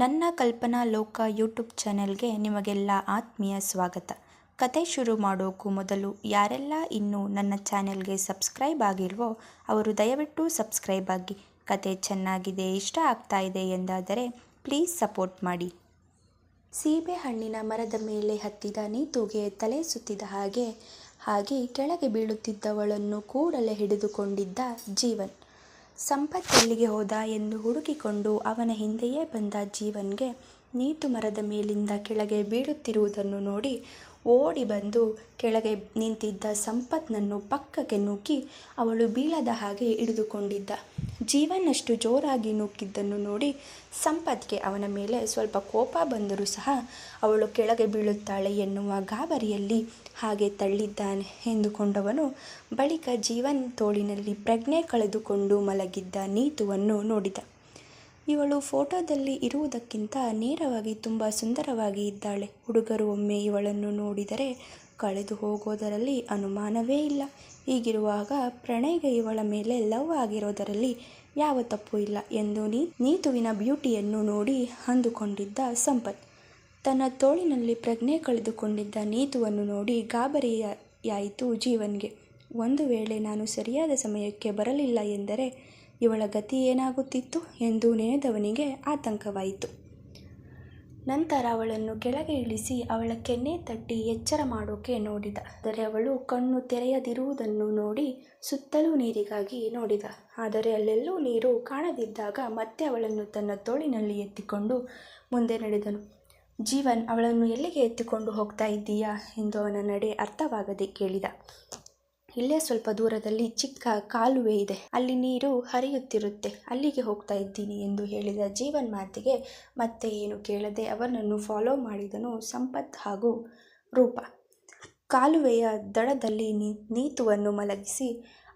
ನನ್ನ ಕಲ್ಪನಾ ಲೋಕ ಯೂಟ್ಯೂಬ್ ಚಾನೆಲ್ಗೆ ನಿಮಗೆಲ್ಲ ಆತ್ಮೀಯ ಸ್ವಾಗತ. ಕತೆ ಶುರು ಮಾಡೋಕ್ಕೂ ಮೊದಲು ಯಾರೆಲ್ಲ ಇನ್ನೂ ನನ್ನ ಚಾನೆಲ್ಗೆ ಸಬ್ಸ್ಕ್ರೈಬ್ ಆಗಿಲ್ವೋ ಅವರು ದಯವಿಟ್ಟು ಸಬ್ಸ್ಕ್ರೈಬ್ ಆಗಿ. ಕತೆ ಚೆನ್ನಾಗಿದೆ, ಇಷ್ಟ ಆಗ್ತಾ ಇದೆ ಎಂದಾದರೆ ಪ್ಲೀಸ್ ಸಪೋರ್ಟ್ ಮಾಡಿ. ಸೀಬೆಹಣ್ಣಿನ ಮರದ ಮೇಲೆ ಹತ್ತಿದ ನೀತುಗೆ ತಲೆ ಸುತ್ತಿದ ಹಾಗೆ ಹಾಗೆ ಕೆಳಗೆ ಬೀಳುತ್ತಿದ್ದವಳನ್ನು ಕೂಡಲೇ ಹಿಡಿದುಕೊಂಡಿದ್ದ ಜೀವನ್. ಸಂಪತ್ ಎಲ್ಲಿಗೆ ಹೋದ ಎಂದು ಹುಡುಕಿಕೊಂಡು ಅವನ ಹಿಂದೆಯೇ ಬಂದ ಜೀವನ್ಗೆ ನೀತು ಮರದ ಮೇಲಿಂದ ಕೆಳಗೆ ಬೀಳುತ್ತಿರುವುದನ್ನು ನೋಡಿ ಓಡಿ ಬಂದು ಕೆಳಗೆ ನಿಂತಿದ್ದ ಸಂಪತ್ನನ್ನು ಪಕ್ಕಕ್ಕೆ ನೂಕಿ ಅವಳು ಬೀಳದ ಹಾಗೆ ಹಿಡಿದುಕೊಂಡಿದ್ದ. ಜೀವನ್ ಅಷ್ಟು ಜೋರಾಗಿ ನೂಕಿದ್ದನ್ನು ನೋಡಿ ಸಂಪತ್ಗೆ ಅವನ ಮೇಲೆ ಸ್ವಲ್ಪ ಕೋಪ ಬಂದರೂ ಸಹ ಅವಳು ಕೆಳಗೆ ಬೀಳುತ್ತಾಳೆ ಎನ್ನುವ ಗಾಬರಿಯಲ್ಲಿ ಹಾಗೆ ತಳ್ಳಿದ್ದಾನೆ ಎಂದುಕೊಂಡವನು ಬಳಿಕ ಜೀವನ್ ತೋಳಿನಲ್ಲಿ ಪ್ರಜ್ಞೆ ಕಳೆದುಕೊಂಡು ಮಲಗಿದ್ದ ನೀತುವನ್ನು ನೋಡಿದ. ಇವಳು ಫೋಟೋದಲ್ಲಿ ಇರುವುದಕ್ಕಿಂತ ನೇರವಾಗಿ ತುಂಬ ಸುಂದರವಾಗಿ ಇದ್ದಾಳೆ. ಹುಡುಗರು ಒಮ್ಮೆ ಇವಳನ್ನು ನೋಡಿದರೆ ಕಳೆದು ಹೋಗೋದರಲ್ಲಿ ಅನುಮಾನವೇ ಇಲ್ಲ. ಹೀಗಿರುವಾಗ ಪ್ರಣಯ್ಗೆ ಇವಳ ಮೇಲೆ ಲವ್ ಆಗಿರೋದರಲ್ಲಿ ಯಾವ ತಪ್ಪು ಇಲ್ಲ ಎಂದು ನೀತುವಿನ ಬ್ಯೂಟಿಯನ್ನು ನೋಡಿ ಅಂದುಕೊಂಡಿದ್ದ ಸಂಪತ್. ತನ್ನ ತೋಳಿನಲ್ಲಿ ಪ್ರಜ್ಞೆ ಕಳೆದುಕೊಂಡಿದ್ದ ನೀತುವನ್ನು ನೋಡಿ ಗಾಬರಿಯಾಯಿತು ಜೀವನ್ಗೆ. ಒಂದು ವೇಳೆ ನಾನು ಸರಿಯಾದ ಸಮಯಕ್ಕೆ ಬರಲಿಲ್ಲ ಎಂದರೆ ಇವಳ ಗತಿ ಏನಾಗುತ್ತಿತ್ತು ಎಂದು ನೆನೆದವನಿಗೆ ಆತಂಕವಾಯಿತು. ನಂತರ ಅವಳನ್ನು ಕೆಳಗೆ ಇಳಿಸಿ ಅವಳ ಕೆನ್ನೆ ತಟ್ಟಿ ಎಚ್ಚರ ಮಾಡೋಕೆ ನೋಡಿದ. ಆದರೆ ಅವಳು ಕಣ್ಣು ತೆರೆಯದಿರುವುದನ್ನು ನೋಡಿ ಸುತ್ತಲೂ ನೀರಿಗಾಗಿ ನೋಡಿದ. ಆದರೆ ಅಲ್ಲೆಲ್ಲೂ ನೀರು ಕಾಣದಿದ್ದಾಗ ಮತ್ತೆ ಅವಳನ್ನು ತನ್ನ ತೋಳಿನಲ್ಲಿ ಎತ್ತಿಕೊಂಡು ಮುಂದೆ ನಡೆದನು. ಜೀವನ್, ಅವಳನ್ನು ಎಲ್ಲಿಗೆ ಎತ್ತಿಕೊಂಡು ಹೋಗ್ತಾ ಇದ್ದೀಯಾ ಎಂದು ಅವನ ನಡೆ ಅರ್ಥವಾಗದೆ ಕೇಳಿದ. ಇಲ್ಲೇ ಸ್ವಲ್ಪ ದೂರದಲ್ಲಿ ಚಿಕ್ಕ ಕಾಲುವೆ ಇದೆ. ಅಲ್ಲಿ ನೀರು ಹರಿಯುತ್ತಿರುತ್ತೆ. ಅಲ್ಲಿಗೆ ಹೋಗ್ತಾ ಇದ್ದೀನಿ ಎಂದು ಹೇಳಿದ ಜೀವನ್ ಮಾತಿಗೆ ಮತ್ತೆ ಏನು ಕೇಳದೆ ಅವನನ್ನು ಫಾಲೋ ಮಾಡಿದನು ಸಂಪತ್ ಹಾಗೂ ರೂಪ. ಕಾಲುವೆಯ ದಡದಲ್ಲಿ ನೀತುವನ್ನು ಮಲಗಿಸಿ,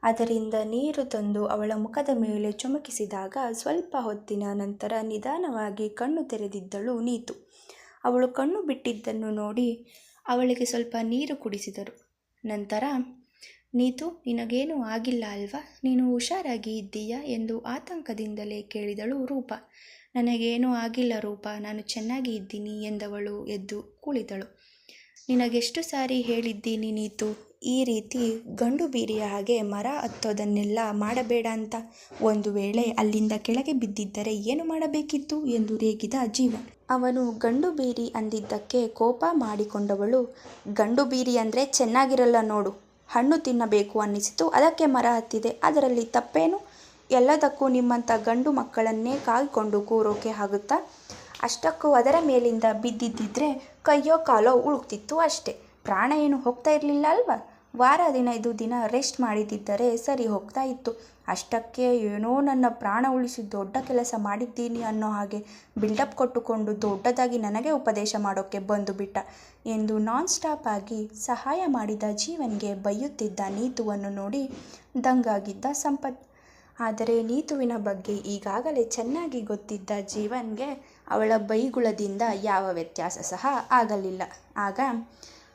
ಅದರಿಂದ ನೀರು ತಂದು ಅವಳ ಮುಖದ ಮೇಲೆ ಚುಮಕಿಸಿದಾಗ ಸ್ವಲ್ಪ ಹೊತ್ತಿನ ನಂತರ ನಿಧಾನವಾಗಿ ಕಣ್ಣು ತೆರೆದಿದ್ದಳು ನೀತು. ಅವಳು ಕಣ್ಣು ಬಿಟ್ಟಿದ್ದನ್ನು ನೋಡಿ ಅವಳಿಗೆ ಸ್ವಲ್ಪ ನೀರು ಕುಡಿಸಿದರು. ನಂತರ ನೀತು, ನಿನಗೇನೂ ಆಗಿಲ್ಲ ಅಲ್ವಾ? ನೀನು ಹುಷಾರಾಗಿ ಇದ್ದೀಯಾ ಎಂದು ಆತಂಕದಿಂದಲೇ ಕೇಳಿದಳು ರೂಪ. ನನಗೇನೂ ಆಗಿಲ್ಲ ರೂಪ, ನಾನು ಚೆನ್ನಾಗಿ ಇದ್ದೀನಿ ಎಂದವಳು ಎದ್ದು ಕುಳಿತಳು. ನಿನಗೆಷ್ಟು ಸಾರಿ ಹೇಳಿದ್ದೀನಿ ನೀತು, ಈ ರೀತಿ ಗಂಡು ಬೀರಿಯ ಹಾಗೆ ಮರ ಹತ್ತೋದನ್ನೆಲ್ಲ ಮಾಡಬೇಡ ಅಂತ. ಒಂದು ವೇಳೆ ಅಲ್ಲಿಂದ ಕೆಳಗೆ ಬಿದ್ದಿದ್ದರೆ ಏನು ಮಾಡಬೇಕಿತ್ತು ಎಂದು ರೇಗಿದ ಜೀವ. ಅವನು ಗಂಡು ಬೀರಿ ಅಂದಿದ್ದಕ್ಕೆ ಕೋಪ ಮಾಡಿಕೊಂಡವಳು, ಗಂಡು ಬೀರಿ ಅಂದರೆ ಚೆನ್ನಾಗಿರಲ್ಲ ನೋಡು. ಹಣ್ಣು ತಿನ್ನಬೇಕು ಅನ್ನಿಸಿತು. ಅದಕ್ಕೆ ಮರ ಹತ್ತಿದೆ. ಅದರಲ್ಲಿ ತಪ್ಪೇನು? ಎಲ್ಲದಕ್ಕೂ ನಿಮ್ಮಂಥ ಗಂಡು ಮಕ್ಕಳನ್ನೇ ಕಾಯ್ಕೊಂಡು ಕೂರೋಕೆ ಆಗುತ್ತಾ? ಅಷ್ಟಕ್ಕೂ ಅದರ ಮೇಲಿಂದ ಬಿದ್ದಿದ್ದಿದ್ರೆ ಕೈಯೋ ಕಾಲೋ ಉಳುಕ್ತಿತ್ತು ಅಷ್ಟೇ. ಪ್ರಾಣ ಏನು ಹೋಗ್ತಾ ಇರಲಿಲ್ಲ ಅಲ್ವಾ? ವಾರ ಹದಿನೈದು ದಿನ ರೆಸ್ಟ್ ಮಾಡಿದ್ದಿದ್ದರೆ ಸರಿ ಹೋಗ್ತಾ ಇತ್ತು. ಅಷ್ಟಕ್ಕೆ ಏನೋ ನನ್ನ ಪ್ರಾಣ ಉಳಿಸಿ ದೊಡ್ಡ ಕೆಲಸ ಮಾಡಿದ್ದೀನಿ ಅನ್ನೋ ಹಾಗೆ ಬಿಲ್ಡಪ್ ಕೊಟ್ಟುಕೊಂಡು ದೊಡ್ಡದಾಗಿ ನನಗೆ ಉಪದೇಶ ಮಾಡೋಕ್ಕೆ ಬಂದು ಬಿಟ್ಟ ಎಂದು ನಾನ್ ಸ್ಟಾಪ್ ಆಗಿ ಸಹಾಯ ಮಾಡಿದ ಜೀವನ್ಗೆ ಬೈಯುತ್ತಿದ್ದ ನೀತುವನ್ನು ನೋಡಿ ದಂಗಾಗಿದ್ದ ಸಂಪತ್. ಆದರೆ ನೀತುವಿನ ಬಗ್ಗೆ ಈಗಾಗಲೇ ಚೆನ್ನಾಗಿ ಗೊತ್ತಿದ್ದ ಜೀವನ್ಗೆ ಅವಳ ಬೈಗುಳದಿಂದ ಯಾವ ವ್ಯತ್ಯಾಸ ಸಹ ಆಗಲಿಲ್ಲ. ಆಗ,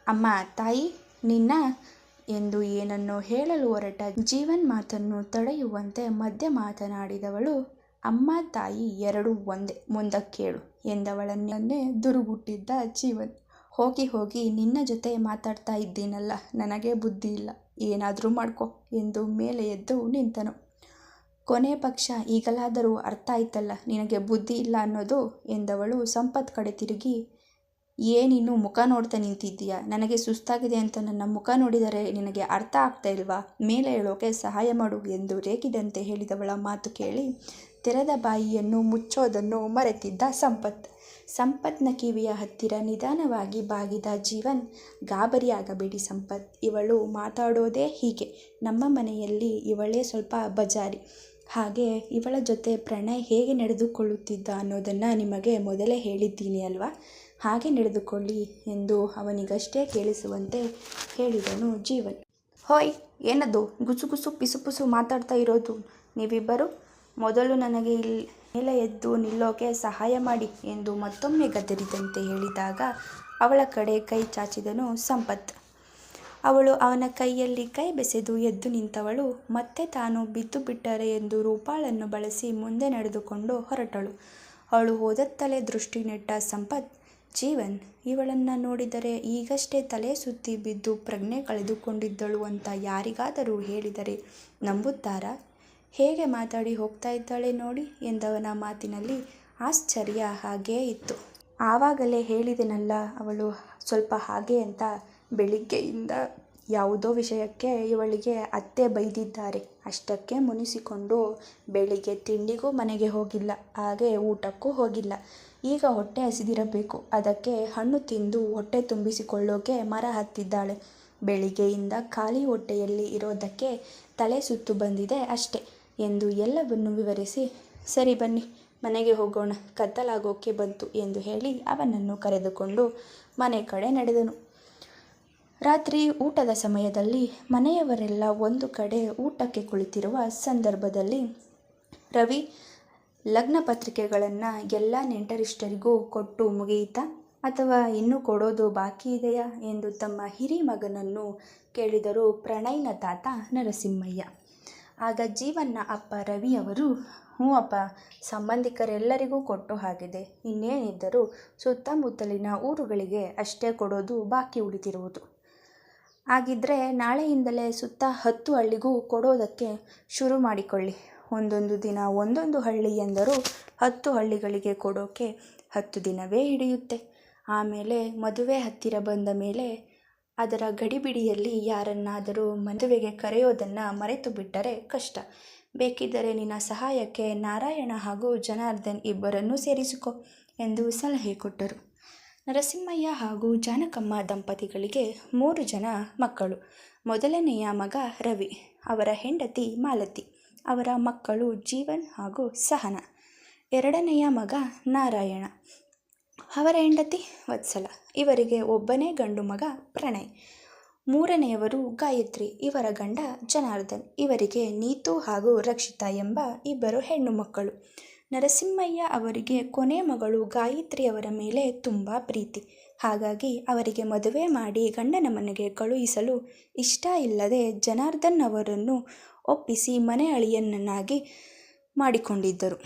ಅಮ್ಮ, ತಾಯಿ, ನಿನ್ನ ಎಂದು ಏನನ್ನೋ ಹೇಳಲು ಹೊರಟ ಜೀವನ್ ಮಾತನ್ನು ತಡೆಯುವಂತೆ ಮಧ್ಯೆ ಮಾತನಾಡಿದವಳು, ಅಮ್ಮ, ತಾಯಿ ಎರಡೂ ಒಂದೇ, ಮುಂದಕ್ಕೇಳು ಎಂದವಳನ್ನೇ ದುರುಗುಟ್ಟಿದ್ದ ಜೀವನ್. ಹೋಗಿ ಹೋಗಿ, ನಿನ್ನ ಜೊತೆ ಮಾತಾಡ್ತಾ ಇದ್ದೀನಲ್ಲ, ನನಗೆ ಬುದ್ಧಿ ಇಲ್ಲ, ಏನಾದರೂ ಮಾಡ್ಕೊ ಎಂದು ಮೇಲೆ ಎದ್ದು ನಿಂತನು. ಕೊನೆ ಪಕ್ಷ ಈಗಲಾದರೂ ಅರ್ಥ ಆಯ್ತಲ್ಲ, ನಿನಗೆ ಬುದ್ಧಿ ಇಲ್ಲ ಅನ್ನೋದು ಎಂದವಳು ಸಂಪತ್ ಕಡೆ ತಿರುಗಿ ಏನಿನ್ನು ಮುಖ ನೋಡ್ತಾ ನಿಂತಿದ್ದೀಯ? ನನಗೆ ಸುಸ್ತಾಗಿದೆ ಅಂತ ನನ್ನ ಮುಖ ನೋಡಿದರೆ ನಿನಗೆ ಅರ್ಥ ಆಗ್ತಾ ಇಲ್ವಾ? ಮೇಲೆ ಹೇಳೋಕೆ ಸಹಾಯ ಮಾಡು ಎಂದು ರೇಗಿದಂತೆ ಹೇಳಿದವಳ ಮಾತು ಕೇಳಿ ತೆರೆದ ಬಾಯಿಯನ್ನು ಮುಚ್ಚೋದನ್ನು ಮರೆತಿದ್ದ ಸಂಪತ್. ಸಂಪತ್ನ ಕಿವಿಯ ಹತ್ತಿರ ನಿಧಾನವಾಗಿ ಬಾಗಿದ ಜೀವನ್, ಗಾಬರಿಯಾಗಬೇಡಿ ಸಂಪತ್. ಇವಳು ಮಾತಾಡೋದೇ ಹೀಗೆ. ನಮ್ಮ ಮನೆಯಲ್ಲಿ ಇವಳೇ ಸ್ವಲ್ಪ ಬಜಾರಿ. ಹಾಗೆ ಇವಳ ಜೊತೆ ಪ್ರಣಯ್ ಹೇಗೆ ನಡೆದುಕೊಳ್ಳುತ್ತಿದ್ದ ಅನ್ನೋದನ್ನು ನಿಮಗೆ ಮೊದಲೇ ಹೇಳಿದ್ದೀನಿ ಅಲ್ವಾ? ಹಾಗೆ ನಡೆದುಕೊಳ್ಳಿ ಎಂದು ಅವನಿಗಷ್ಟೇ ಕೇಳಿಸುವಂತೆ ಹೇಳಿದನು ಜೀವನ್. ಹೋಯ್, ಏನದು? ಗುಸು ಗುಸು ಪಿಸು ಪಿಸು ಮಾತಾಡ್ತಾ ಇರೋದು. ನೀವಿಬ್ಬರು ಮೊದಲು ನನಗೆ ಇಲ್ಲಿ ಮೇಲೆ ಎದ್ದು ನಿಲ್ಲೋಕೆ ಸಹಾಯ ಮಾಡಿ ಎಂದು ಮತ್ತೊಮ್ಮೆ ಗದರಿದಂತೆ ಹೇಳಿದಾಗ ಅವಳ ಕಡೆ ಕೈ ಚಾಚಿದನು ಸಂಪತ್. ಅವಳು ಅವನ ಕೈಯಲ್ಲಿ ಕೈ ಬೆಸೆದು ಎದ್ದು ನಿಂತವಳು. ಮತ್ತೆ ತಾನು ಬಿದ್ದು ಬಿಟ್ಟರೆ ಎಂದು ರೂಪಾಳನ್ನು ಬಳಸಿ ಮುಂದೆ ನಡೆದುಕೊಂಡು ಹೊರಟಳು. ಅವಳು ಹೋದತ್ತಲೇ ದೃಷ್ಟಿ ನೆಟ್ಟ ಸಂಪತ್ ಜೀವನ್, ಇವಳನ್ನು ನೋಡಿದರೆ ಈಗಷ್ಟೇ ತಲೆ ಸುತ್ತಿ ಬಿದ್ದು ಪ್ರಜ್ಞೆ ಕಳೆದುಕೊಂಡಿದ್ದಳು ಅಂತ ಯಾರಿಗಾದರೂ ಹೇಳಿದರೆ ನಂಬುತ್ತಾರಾ? ಹೇಗೆ ಮಾತಾಡಿ ಹೋಗ್ತಾ ಇದ್ದಾಳೆ ನೋಡಿ ಎಂದವನ ಮಾತಿನಲ್ಲಿ ಆಶ್ಚರ್ಯ ಹಾಗೇ ಇತ್ತು. ಆವಾಗಲೇ ಹೇಳಿದೆನಲ್ಲ ಅವಳು ಸ್ವಲ್ಪ ಹಾಗೆ ಅಂತ ಬೆಳಿಗ್ಗೆಯಿಂದ ಯಾವುದೋ ವಿಷಯಕ್ಕೆ ಇವಳಿಗೆ ಅತ್ತೆ ಬೈದಿದ್ದಾರೆ. ಅಷ್ಟಕ್ಕೆ ಮುನಿಸಿಕೊಂಡು ಬೆಳಿಗ್ಗೆ ತಿಂಡಿಗೂ ಮನೆಗೆ ಹೋಗಿಲ್ಲ, ಹಾಗೆ ಊಟಕ್ಕೂ ಹೋಗಿಲ್ಲ. ಈಗ ಹೊಟ್ಟೆ ಹಸಿದಿರಬೇಕು. ಅದಕ್ಕೆ ಹಣ್ಣು ತಿಂದು ಹೊಟ್ಟೆ ತುಂಬಿಸಿಕೊಳ್ಳೋಕೆ ಮರ ಹತ್ತಿದ್ದಾಳೆ. ಬೆಳಿಗ್ಗೆಯಿಂದ ಖಾಲಿ ಹೊಟ್ಟೆಯಲ್ಲಿ ಇರೋದಕ್ಕೆ ತಲೆ ಸುತ್ತು ಬಂದಿದೆ ಅಷ್ಟೆ ಎಂದು ಎಲ್ಲವನ್ನು ವಿವರಿಸಿ, ಸರಿ ಬನ್ನಿ, ಮನೆಗೆ ಹೋಗೋಣ. ಕತ್ತಲಾಗೋಕೆ ಬಂತು ಎಂದು ಹೇಳಿ ಅವನನ್ನು ಕರೆದುಕೊಂಡು ಮನೆ ಕಡೆ ನಡೆದನು. ರಾತ್ರಿ ಊಟದ ಸಮಯದಲ್ಲಿ ಮನೆಯವರೆಲ್ಲ ಒಂದು ಕಡೆ ಊಟಕ್ಕೆ ಕುಳಿತಿರುವ ಸಂದರ್ಭದಲ್ಲಿ ರವಿ ಲಗ್ನ ಪತ್ರಿಕೆಗಳನ್ನು ಎಲ್ಲ ನೆಂಟರಿಷ್ಟರಿಗೂ ಕೊಟ್ಟು ಮುಗಿಯಿತಾ? ಅಥವಾ ಇನ್ನೂ ಕೊಡೋದು ಬಾಕಿ ಇದೆಯಾ? ಎಂದು ತಮ್ಮ ಹಿರಿ ಮಗನನ್ನು ಕೇಳಿದರು ಪ್ರಣಯ್ನ ತಾತ ನರಸಿಂಹಯ್ಯ. ಆಗ ಜೀವನ್ನ ಅಪ್ಪ ರವಿಯವರು ಹ್ಞೂ ಅಪ್ಪ, ಸಂಬಂಧಿಕರೆಲ್ಲರಿಗೂ ಕೊಟ್ಟು ಹಾಗಿದೆ. ಇನ್ನೇನಿದ್ದರೂ ಸುತ್ತಮುತ್ತಲಿನ ಊರುಗಳಿಗೆ ಅಷ್ಟೇ ಕೊಡೋದು ಬಾಕಿ ಉಳಿದಿರುವುದು. ಹಾಗಿದ್ದರೆ ನಾಳೆಯಿಂದಲೇ ಸುತ್ತ ಹತ್ತು ಹಳ್ಳಿಗೂ ಕೊಡೋದಕ್ಕೆ ಶುರು ಮಾಡಿಕೊಳ್ಳಿ. ಒಂದೊಂದು ದಿನ ಒಂದೊಂದು ಹಳ್ಳಿ ಎಂದರೂ ಹತ್ತು ಹಳ್ಳಿಗಳಿಗೆ ಕೊಡೋಕೆ ಹತ್ತು ದಿನವೇ ಹಿಡಿಯುತ್ತೆ. ಆಮೇಲೆ ಮದುವೆ ಹತ್ತಿರ ಬಂದ ಮೇಲೆ ಅದರ ಗಡಿಬಿಡಿಯಲ್ಲಿ ಯಾರನ್ನಾದರೂ ಮದುವೆಗೆ ಕರೆಯೋದನ್ನು ಮರೆತು ಬಿಟ್ಟರೆ ಕಷ್ಟ. ಬೇಕಿದ್ದರೆ ನಿನ್ನ ಸಹಾಯಕ್ಕೆ ನಾರಾಯಣ ಹಾಗೂ ಜನಾರ್ದನ್ ಇಬ್ಬರನ್ನೂ ಸೇರಿಸಿಕೊ ಎಂದು ಸಲಹೆ ಕೊಟ್ಟರು. ನರಸಿಂಹಯ್ಯ ಹಾಗೂ ಜಾನಕಮ್ಮ ದಂಪತಿಗಳಿಗೆ ಮೂರು ಜನ ಮಕ್ಕಳು. ಮೊದಲನೆಯ ಮಗ ರವಿ, ಅವರ ಹೆಂಡತಿ ಮಾಲತಿ. ಅವರ ಮಕ್ಕಳು ಜೀವನ್ ಹಾಗೂ ಸಹನ. ಎರಡನೆಯ ಮಗ ನಾರಾಯಣ. ಅವರ ಹೆಂಡತಿ ವತ್ಸಲ. ಇವರಿಗೆ ಒಬ್ಬನೇ ಗಂಡು ಮಗ ಪ್ರಣಯ್. ಮೂರನೆಯವರು ಗಾಯತ್ರಿ, ಇವರ ಗಂಡ ಜನಾರ್ದನ್. ಇವರಿಗೆ ನೀತು ಹಾಗೂ ರಕ್ಷಿತಾ ಎಂಬ ಇಬ್ಬರು ಹೆಣ್ಣು ಮಕ್ಕಳು. ನರಸಿಂಹಯ್ಯ ಅವರಿಗೆ ಕೊನೆ ಮಗಳು ಗಾಯತ್ರಿ ಅವರ ಮೇಲೆ ತುಂಬ ಪ್ರೀತಿ. ಹಾಗಾಗಿ ಅವರಿಗೆ ಮದುವೆ ಮಾಡಿ ಗಂಡನ ಮನೆಗೆ ಕಳುಹಿಸಲು ಇಷ್ಟ ಇಲ್ಲದೆ ಜನಾರ್ದನ್ ಅವರನ್ನು ಒಪ್ಪಿಸಿ ಮನೆ ಅಳಿಯನನ್ನಾಗಿ ಮಾಡಿಕೊಂಡಿದ್ದರು.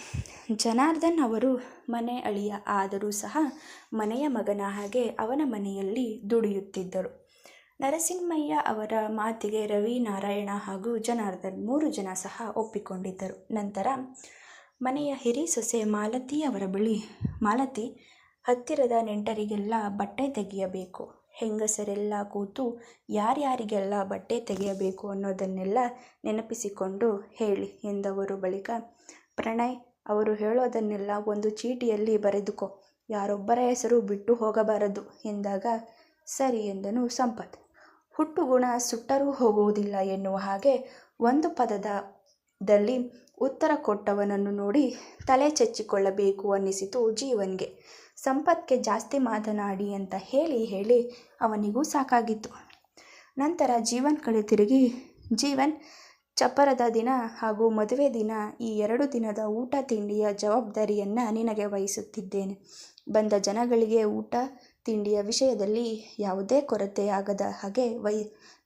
ಜನಾರ್ದನ್ ಅವರು ಮನೆ ಅಳಿಯ ಆದರೂ ಸಹ ಮನೆಯ ಮಗನ ಹಾಗೆ ಅವನ ಮನೆಯಲ್ಲಿ ದುಡಿಯುತ್ತಿದ್ದರು. ನರಸಿಂಹಯ್ಯ ಅವರ ಮಾತಿಗೆ ರವಿ ನಾರಾಯಣ ಹಾಗೂ ಜನಾರ್ದನ್ ಮೂರು ಜನ ಸಹ ಒಪ್ಪಿಕೊಂಡಿದ್ದರು. ನಂತರ ಮನೆಯ ಹಿರಿ ಸೊಸೆ ಮಾಲತಿ ಅವರ ಬಳಿ, ಮಾಲತಿ, ಹತ್ತಿರದ ನೆಂಟರಿಗೆಲ್ಲ ಬಟ್ಟೆ ತೆಗೆಯಬೇಕು. ಹೆಂಗಸರೆಲ್ಲ ಕೂತು ಯಾರ್ಯಾರಿಗೆಲ್ಲ ಬಟ್ಟೆ ತೆಗೆಯಬೇಕು ಅನ್ನೋದನ್ನೆಲ್ಲ ನೆನಪಿಸಿಕೊಂಡು ಹೇಳಿ ಎಂದವರು ಬಳಿಕ, ಪ್ರಣಯ್, ಅವರು ಹೇಳೋದನ್ನೆಲ್ಲ ಒಂದು ಚೀಟಿಯಲ್ಲಿ ಬರೆದುಕೋ. ಯಾರೊಬ್ಬರ ಹೆಸರು ಬಿಟ್ಟು ಹೋಗಬಾರದು ಎಂದಾಗ, ಸರಿ ಎಂದನು ಸಂಪತ್. ಹುಟ್ಟುಗುಣ ಸುಟ್ಟರೂ ಹೋಗುವುದಿಲ್ಲ ಎನ್ನುವ ಹಾಗೆ ಒಂದು ಪದದ ದಲ್ಲಿ ಉತ್ತರ ಕೊಟ್ಟವನನ್ನು ನೋಡಿ ತಲೆ ಚಚ್ಚಿಕೊಳ್ಳಬೇಕು ಅನ್ನಿಸಿತು ಜೀವನ್ಗೆ. ಸಂಪತ್ಗೆ ಜಾಸ್ತಿ ಮಾತನಾಡಿ ಅಂತ ಹೇಳಿ ಹೇಳಿ ಅವನಿಗೂ ಸಾಕಾಗಿತ್ತು. ನಂತರ ಜೀವನ್ ಕಡೆ ತಿರುಗಿ, ಜೀವನ್ ಚಪ್ಪರದ ದಿನ ಹಾಗೂ ಮದುವೆ ದಿನ ಈ ಎರಡು ದಿನದ ಊಟ ತಿಂಡಿಯ ಜವಾಬ್ದಾರಿಯನ್ನು ನಿನಗೆ ವಹಿಸುತ್ತಿದ್ದೇನೆ. ಬಂದ ಜನಗಳಿಗೆ ಊಟ ತಿಂಡಿಯ ವಿಷಯದಲ್ಲಿ ಯಾವುದೇ ಕೊರತೆ ಆಗದ ಹಾಗೆ ವೈ,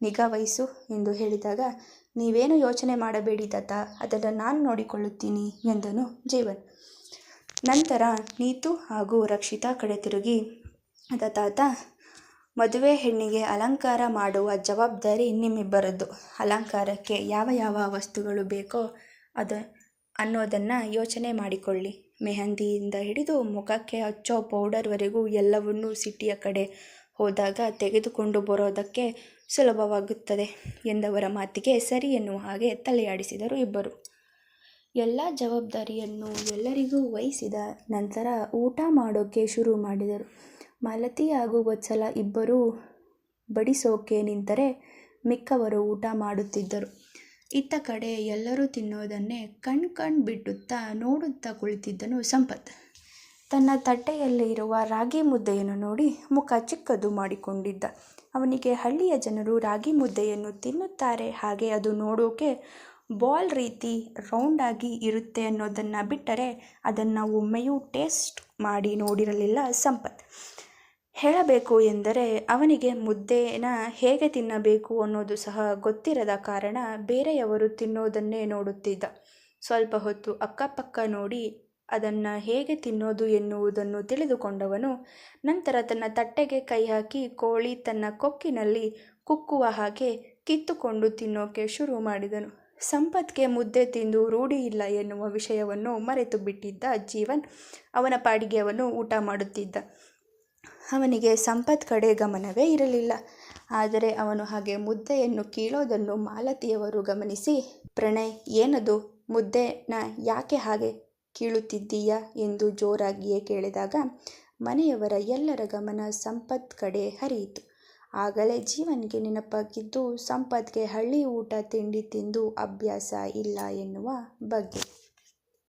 ನಿಗಾ ವಹಿಸು ಎಂದು ಹೇಳಿದಾಗ ನೀವೇನು ಯೋಚನೆ ಮಾಡಬೇಡಿ ತಾತ, ಅದನ್ನು ನಾನು ನೋಡಿಕೊಳ್ಳುತ್ತೀನಿ ಎಂದನು ಜೀವನ್. ನಂತರ ನೀತು ಹಾಗೂ ರಕ್ಷಿತಾ ಕಡೆ ತಿರುಗಿ, ಅದ ತಾತ, ಮದುವೆ ಹೆಣ್ಣಿಗೆ ಅಲಂಕಾರ ಮಾಡುವ ಜವಾಬ್ದಾರಿ ನಿಮ್ಮಿಬ್ಬರದ್ದು. ಅಲಂಕಾರಕ್ಕೆ ಯಾವ ಯಾವ ವಸ್ತುಗಳು ಬೇಕೋ ಅದು, ಅನ್ನೋದನ್ನು ಯೋಚನೆ ಮಾಡಿಕೊಳ್ಳಿ. ಮೆಹಂದಿಯಿಂದ ಹಿಡಿದು ಮುಖಕ್ಕೆ ಹಚ್ಚೋ ಪೌಡರ್ವರೆಗೂ ಎಲ್ಲವನ್ನೂ ಸಿಟಿಯ ಕಡೆ ಹೋದಾಗ ತೆಗೆದುಕೊಂಡು ಬರೋದಕ್ಕೆ ಸುಲಭವಾಗುತ್ತದೆ ಎಂದವರ ಮಾತಿಗೆ ಸರಿ ಎನ್ನುವ ಹಾಗೆ ತಲೆಯಾಡಿಸಿದರು ಇಬ್ಬರು. ಎಲ್ಲ ಜವಾಬ್ದಾರಿಯನ್ನು ಎಲ್ಲರಿಗೂ ವಹಿಸಿದ ನಂತರ ಊಟ ಮಾಡೋಕ್ಕೆ ಶುರು ಮಾಡಿದರು. ಮಾಲತಿ ಹಾಗೂ ವತ್ಸಲ ಇಬ್ಬರೂ ಬಡಿಸೋಕೆ ನಿಂತರೆ ಮಿಕ್ಕವರು ಊಟ ಮಾಡುತ್ತಿದ್ದರು. ಇತ್ತ ಕಡೆ ಎಲ್ಲರೂ ತಿನ್ನೋದನ್ನೇ ಕಣ್ ಕಣ್ ಬಿಟ್ಟುತ್ತಾ ನೋಡುತ್ತಾ ಕುಳಿತಿದ್ದನು ಸಂಪತ್. ತನ್ನ ತಟ್ಟೆಯಲ್ಲಿ ಇರುವ ರಾಗಿ ಮುದ್ದೆಯನ್ನು ನೋಡಿ ಮುಖ ಚಿಕ್ಕದು ಮಾಡಿಕೊಂಡಿದ್ದ. ಅವನಿಗೆ ಹಳ್ಳಿಯ ಜನರು ರಾಗಿ ಮುದ್ದೆಯನ್ನು ತಿನ್ನುತ್ತಾರೆ, ಹಾಗೆ ಅದು ನೋಡೋಕೆ ಬಾಲ್ ರೀತಿ ರೌಂಡಾಗಿ ಇರುತ್ತೆ ಅನ್ನೋದನ್ನು ಬಿಟ್ಟರೆ ಅದನ್ನು ಒಮ್ಮೆಯೂ ಟೇಸ್ಟ್ ಮಾಡಿ ನೋಡಿರಲಿಲ್ಲ ಸಂಪತ್. ಹೇಳಬೇಕು ಎಂದರೆ ಅವನಿಗೆ ಮುದ್ದೆನ ಹೇಗೆ ತಿನ್ನಬೇಕು ಅನ್ನೋದು ಸಹ ಗೊತ್ತಿರದ ಕಾರಣ ಬೇರೆಯವರು ತಿನ್ನೋದನ್ನೇ ನೋಡುತ್ತಿದ್ದ. ಸ್ವಲ್ಪ ಹೊತ್ತು ಅಕ್ಕಪಕ್ಕ ನೋಡಿ ಅದನ್ನು ಹೇಗೆ ತಿನ್ನೋದು ಎನ್ನುವುದನ್ನು ತಿಳಿದುಕೊಂಡವನು, ನಂತರ ತನ್ನ ತಟ್ಟೆಗೆ ಕೈ ಹಾಕಿ ಕೋಳಿ ತನ್ನ ಕೊಕ್ಕಿನಲ್ಲಿ ಕುಕ್ಕುವ ಹಾಗೆ ಕಿತ್ತುಕೊಂಡು ತಿನ್ನೋಕೆ ಶುರು ಮಾಡಿದನು. ಸಂಪತ್ಗೆ ಮುದ್ದೆ ತಿಂದು ರೂಢಿ ಇಲ್ಲ ಎನ್ನುವ ವಿಷಯವನ್ನು ಮರೆತು ಬಿಟ್ಟಿದ್ದ ಜೀವನ್ ಅವನ ಪಾಡಿಗೆ ಅವನು ಊಟ ಮಾಡುತ್ತಿದ್ದ. ಅವನಿಗೆ ಸಂಪತ್ ಕಡೆ ಗಮನವೇ ಇರಲಿಲ್ಲ. ಆದರೆ ಅವನು ಹಾಗೆ ಮುದ್ದೆಯನ್ನು ಕೀಳೋದನ್ನು ಮಾಲತಿಯವರು ಗಮನಿಸಿ, ಪ್ರಣಯ್, ಏನದು? ಮುದ್ದೆನ ಯಾಕೆ ಹಾಗೆ ಕೀಳುತ್ತಿದ್ದೀಯಾ ಎಂದು ಜೋರಾಗಿಯೇ ಕೇಳಿದಾಗ ಮನೆಯವರ ಎಲ್ಲರ ಗಮನ ಸಂಪತ್ ಕಡೆ ಹರಿಯಿತು. ಆಗಲೇ ಜೀವನ್ಗೆ ನೆನಪಾಗಿದ್ದು ಸಂಪತ್ಗೆ ಹಳ್ಳಿ ಊಟ, ತಿಂಡಿ ತಿಂದು ಅಭ್ಯಾಸ ಇಲ್ಲ ಎನ್ನುವ ಬಗ್ಗೆ.